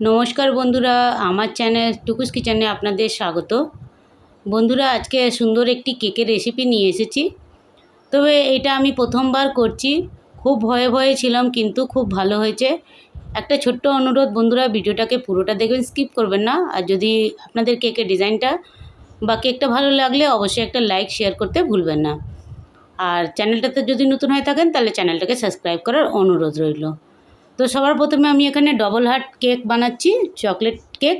নমস্কার বন্ধুরা, আমার চ্যানেল টুকুস কিচেনে আপনাদের স্বাগত। বন্ধুরা, আজকে সুন্দর একটি কেকের রেসিপি নিয়ে এসেছি। তবে এটা আমি প্রথমবার করছি। খুব ভয়ে ভয়ে ছিলাম, কিন্তু খুব ভালো হয়েছে। একটা ছোট্ট অনুরোধ, বন্ধুরা, ভিডিওটাকে পুরোটা দেখবেন স্কিপ করবেন না। আর যদি আপনাদের কেকের ডিজাইনটা বা কেকটা ভালো লাগলে অবশ্যই একটা লাইক শেয়ার করতে ভুলবেন না। আর চ্যানেলটাতে যদি নতুন হয়ে থাকেন, তাহলে চ্যানেলটাকে সাবস্ক্রাইব করার অনুরোধ রইল। তো সবার প্রথমে আমি এখানে ডবল হার্ট কেক বানাচ্ছি চকলেট কেক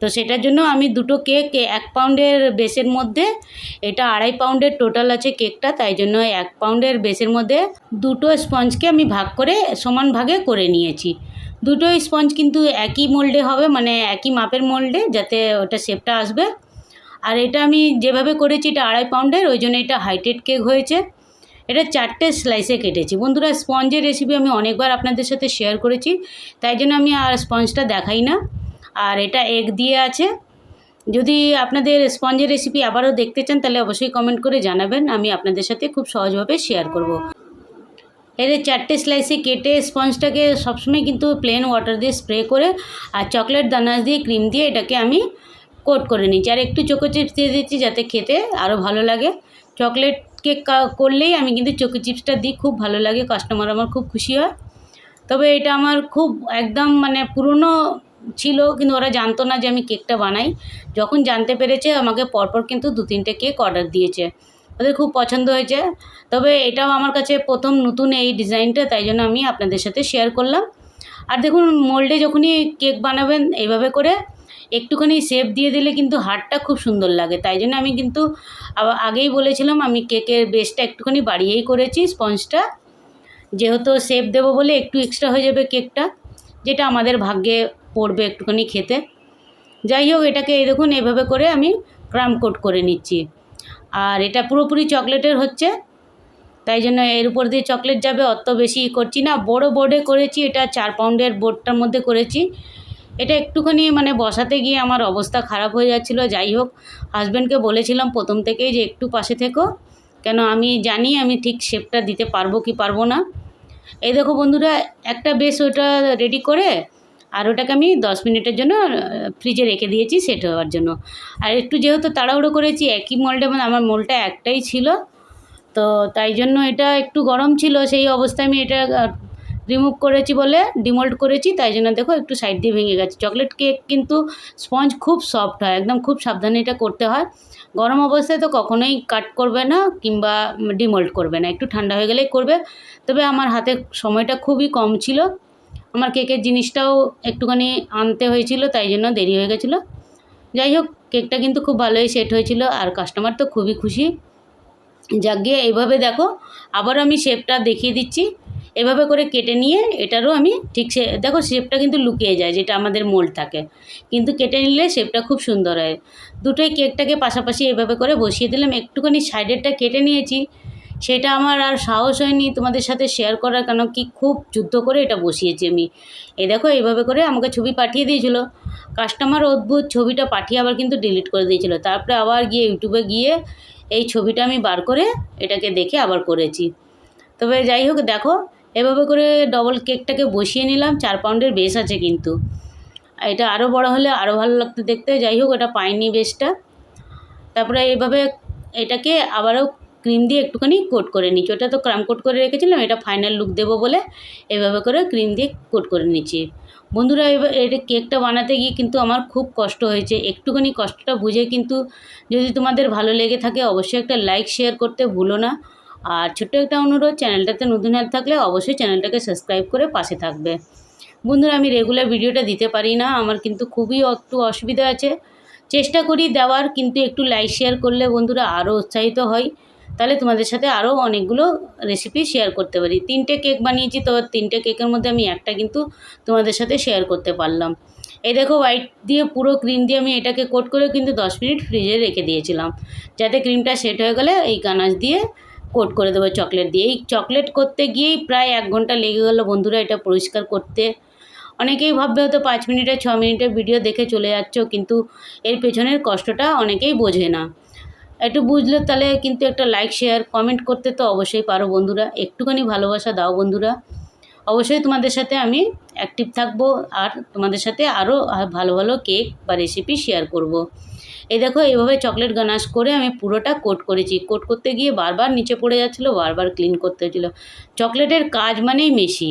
তো সেটার জন্য আমি দুটো কেক এক পাউন্ডের বেসের মধ্যে, এটা আড়াই পাউন্ডের টোটাল আছে কেকটা তাই জন্য এক পাউন্ডের বেসের মধ্যে দুটো স্পঞ্জকে আমি ভাগ করে সমান ভাগে করে নিয়েছি। দুটো স্পঞ্জ কিন্তু একই মোল্ডে হবে মানে একই মাপের মোল্ডে যাতে ওটা শেপটা আসবে। আর এটা আমি যেভাবে করেছি, এটা আড়াই পাউন্ডের ওই জন্য এটা হাইটেড কেক হয়েছে। এটা চারটে স্লাইসে কেটেছি। বন্ধুরা, স্পঞ্জের রেসিপি আমি অনেকবার আপনাদের সাথে শেয়ার করেছি, তাই জন্য আমি আর স্পঞ্জটা দেখাই না। আর এটা এগ দিয়ে আছে। যদি আপনাদের স্পঞ্জের রেসিপি আবারও দেখতে চান, তাহলে অবশ্যই কমেন্ট করে জানাবেন, আমি আপনাদের সাথে খুব সহজভাবে শেয়ার করব। এর চারটে স্লাইসে কেটে স্পঞ্জটাকে সবসময় কিন্তু প্লেন ওয়াটার দিয়ে স্প্রে করে আর চকলেট দানাস দিয়ে ক্রিম দিয়ে এটাকে আমি কোট করে নিচ্ছি। আর একটু চোকো চিপস দিয়ে দিচ্ছি যাতে খেতে আরও ভালো লাগে। চকলেট কেক করলেই আমি কিন্তু চোকো চিপসটা দিই, খুব ভালো লাগে কাস্টমার আমার খুব খুশি হয়। তবে এটা আমার খুব একদম মানে পুরনো ছিল, কিন্তু ওরা জানতো না যে আমি কেকটা বানাই। যখন জানতে পেরেছে, আমাকে পরপর কিন্তু দু তিনটে কেক অর্ডার দিয়েছে। ওদের খুব পছন্দ হয়েছে। তবে এটাও আমার কাছে প্রথম নতুন এই ডিজাইনটা তাই জন্য আমি আপনাদের সাথে শেয়ার করলাম। আর দেখুন মোল্ডে যখনই কেক বানাবেন এইভাবে করে একটুখানি শেপ দিয়ে দিলে কিন্তু হারটা খুব সুন্দর লাগে। তাই জন্য আমি কিন্তু আগেই বলেছিলাম আমি কেকের বেসটা একটুখানি বাড়িয়েই করেছি স্পঞ্জটা যেহেতু শেপ দেবো বলে একটু এক্সট্রা হয়ে যাবে কেকটা, যেটা আমাদের ভাগ্যে পড়বে একটুখানি খেতে। যাই হোক, এটাকে এই দেখুন এভাবে করে আমি ক্রাম কোট করে নিচ্ছি। আর এটা পুরোপুরি চকলেটের হচ্ছে। তাই জন্য এর উপর দিয়ে চকলেট যাবে, অত বেশি করছি না। বড় বোর্ডে করেছি, এটা চার পাউন্ডের বোর্ডটার মধ্যে করেছি। এটা একটুখানি মানে বসাতে গিয়ে আমার অবস্থা খারাপ হয়ে যাচ্ছিল। যাই হোক হাজব্যান্ডকে বলেছিলাম প্রথম থেকেই যে একটু পাশে থেকো। কেন আমি জানি আমি ঠিক শেপটা দিতে পারব কি পারব না। এই দেখো বন্ধুরা, একটা বেশ ওটা রেডি করে, আর ওটাকে আমি দশ মিনিটের জন্য ফ্রিজে রেখে দিয়েছি সেট হওয়ার জন্য। আর একটু যেহেতু তাড়াহুড়ো করেছি, একই মলটা মানে আমার মলটা একটাই ছিল। তো তাই জন্য এটা একটু গরম ছিল, সেই অবস্থায় আমি এটা রিমুভ করেছি বলে ডিমোল্ড করেছি, তাই জন্য দেখো একটু সাইড দিয়ে ভেঙে গেছে। চকলেট কেক কিন্তু স্পঞ্জ খুব সফট হয়, একদম খুব সাবধানে এটা করতে হয়। গরম অবস্থায় তো কখনোই কাট করবে না কিংবা ডিমোল্ড করবে না, একটু ঠান্ডা হয়ে গেলেই করবে। তবে আমার হাতে সময়টা খুবই কম ছিল। আমার কেকের জিনিসটাও একটুখানি আনতে হয়েছিল, তাই জন্য দেরি হয়ে গেছিল। যাই হোক কেকটা কিন্তু খুব ভালোই সেট হয়েছিল, আর কাস্টমার তো খুবই খুশি। যাক গিয়ে এইভাবে দেখো আবার আমি শেপটা দেখিয়ে দিচ্ছি। এভাবে করে কেটে নিয়ে এটারও আমি ঠিক সে দেখো শেপটা কিন্তু লুকিয়ে যায়, যেটা আমাদের মোল্ড থাকে। কিন্তু কেটে নিলে শেপটা খুব সুন্দর হয়। দুটোই কেকটাকে পাশাপাশি এভাবে করে বসিয়ে দিলাম। একটুখানি সাইডেরটা কেটে নিয়েছি। সেটা আমার আর সাহস হয়নি তোমাদের সাথে শেয়ার করার, কেন কি খুব যুদ্ধ করে এটা বসিয়েছি আমি। এ দেখো, এইভাবে করে আমাকে ছবি পাঠিয়ে দিয়েছিল। কাস্টমার অদ্ভুত, ছবিটা পাঠিয়ে আবার কিন্তু ডিলিট করে দিয়েছিল। তারপরে আবার গিয়ে ইউটিউবে গিয়ে এই ছবিটা আমি বার করে এটাকে দেখে আবার করেছি। তবে যাই হোক, দেখো, এভাবে করে ডবল কেকটাকে বসিয়ে নিলাম। চার পাউন্ডের বেশ আছে কিন্তু। এটা আরও বড় হলে আরও ভালো লাগতো দেখতে। যাই হোক, এটা পাইনি বেশটা। তারপরে এইভাবে এটাকে আবারও ক্রিম দিয়ে একটুখানি কোট করে নিচ্ছি। ওটা তো ক্রাম কোট করে রেখেছিলাম, এটা ফাইনাল লুক দেবো বলে এভাবে করে ক্রিম দিয়ে কোট করে নিচ্ছি। বন্ধুরা, এবার এটা কেকটা বানাতে গিয়ে কিন্তু আমার খুব কষ্ট হয়েছে। একটুখানি কষ্টটা বুঝে কিন্তু যদি তোমাদের ভালো লেগে থাকে, অবশ্যই একটা লাইক শেয়ার করতে ভুলো না। আর ছোট্ট একটা অনুরোধ, চ্যানেলটাতে নতুন হাত থাকলে অবশ্যই চ্যানেলটাকে সাবস্ক্রাইব করে পাশে থাকবে। বন্ধুরা, আমি রেগুলার ভিডিওটা দিতে পারি না, আমার কিন্তু খুবই একটু অসুবিধা আছে। চেষ্টা করি দেওয়ার, কিন্তু একটু লাইক শেয়ার করলে বন্ধুরা আরও উৎসাহিত হয়। তাহলে তোমাদের সাথে আরও অনেকগুলো রেসিপি শেয়ার করতে পারি। তিনটে কেক বানিয়েছি তো তিনটে কেকের মধ্যে আমি একটা কিন্তু তোমাদের সাথে শেয়ার করতে পারলাম। এই দেখো হোয়াইট দিয়ে পুরো ক্রিম দিয়ে আমি এটাকে কোট করে কিন্তু দশ মিনিট ফ্রিজে রেখে দিয়েছিলাম। যাতে ক্রিমটা সেট হয়ে গেলে এই গানাশ দিয়ে কোট করে দেবো চকলেট দিয়ে। এই চকলেট করতে গিয়েই প্রায় এক ঘণ্টা লেগে গেলো বন্ধুরা এটা পরিষ্কার করতে। অনেকেই ভাববে হয়তো পাঁচ মিনিটে, ছ মিনিটের ভিডিও দেখে চলে যাচ্ছ, কিন্তু এর পেছনের কষ্টটা অনেকেই বোঝে না। একটু বুঝলে তাহলে কিন্তু একটা লাইক শেয়ার কমেন্ট করতে তো অবশ্যই পারো বন্ধুরা। একটুখানি ভালোবাসা দাও বন্ধুরা। অবশ্যই তোমাদের সাথে আমি অ্যাক্টিভ থাকব আর তোমাদের সাথে আরও ভালো ভালো কেক বা রেসিপি শেয়ার করব। এই দেখো, এইভাবে চকলেট গানাশ করে আমি পুরোটা কোট করেছি। কোট করতে গিয়ে বারবার নিচে পড়ে যাচ্ছিল, বারবার ক্লিন করতে হচ্ছিল। চকলেটের কাজ মানেই মেশি।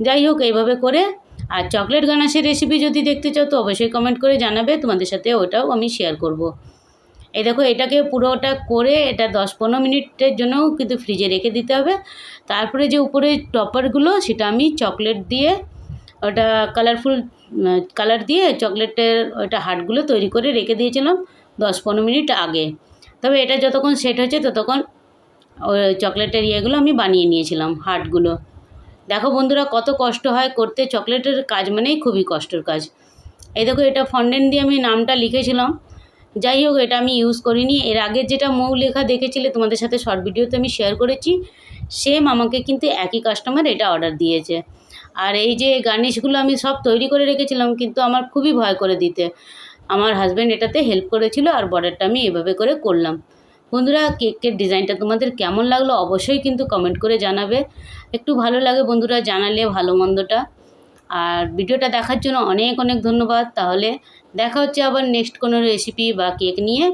যাই হোক, এইভাবে করে। আর চকলেট গানাশের রেসিপি যদি দেখতে চাও তো অবশ্যই কমেন্ট করে জানাবে। তোমাদের সাথে ওটাও আমি শেয়ার করব। এই দেখো, এটাকে পুরোটা করে এটা দশ পনেরো মিনিটের জন্যও কিন্তু ফ্রিজে রেখে দিতে হবে। তারপরে যে উপরে টপারগুলো, সেটা আমি চকলেট দিয়ে, ওটা কালারফুল কালার দিয়ে চকলেটের ওটা হাটগুলো তৈরি করে রেখে দিয়েছিলাম দশ পনেরো মিনিট আগে। তবে এটা যতক্ষণ সেট হচ্ছে ততক্ষণ ওই চকলেটের ইয়েগুলো আমি বানিয়ে নিয়েছিলাম হার্টগুলো দেখো বন্ধুরা, কত কষ্ট হয় করতে। চকলেটের কাজ মানেই খুবই কষ্টের কাজ। এই দেখো, এটা ফন্ডেন্ট দিয়ে আমি নামটা লিখেছিলাম। যাই হোক, এটা আমি ইউজ করিনি। এর আগে যেটা মৌ লেখা দেখেছিলে, তোমাদের সাথে শর্ট ভিডিওতে আমি শেয়ার করেছি সেম আমাকে কিন্তু একই কাস্টমার এটা অর্ডার দিয়েছে। আর এই যে গার্নিশগুলো আমি সব তৈরি করে রেখেছিলাম, কিন্তু আমার খুবই ভয় করে দিতে। আমার হাজব্যান্ড এটাতে হেল্প করেছিল আর বর্ডারটা আমি এভাবে করে করলাম। বন্ধুরা, কেকের ডিজাইনটা তোমাদের কেমন লাগল অবশ্যই কিন্তু কমেন্ট করে জানাবে। একটু ভালো লাগে বন্ধুরা জানালে ভালো মন্দটা। আর ভিডিওটা দেখার জন্য অনেক অনেক ধন্যবাদ। তাহলে দেখা হচ্ছে আবার নেক্সট কোনো রেসিপি বা কেক নিয়ে।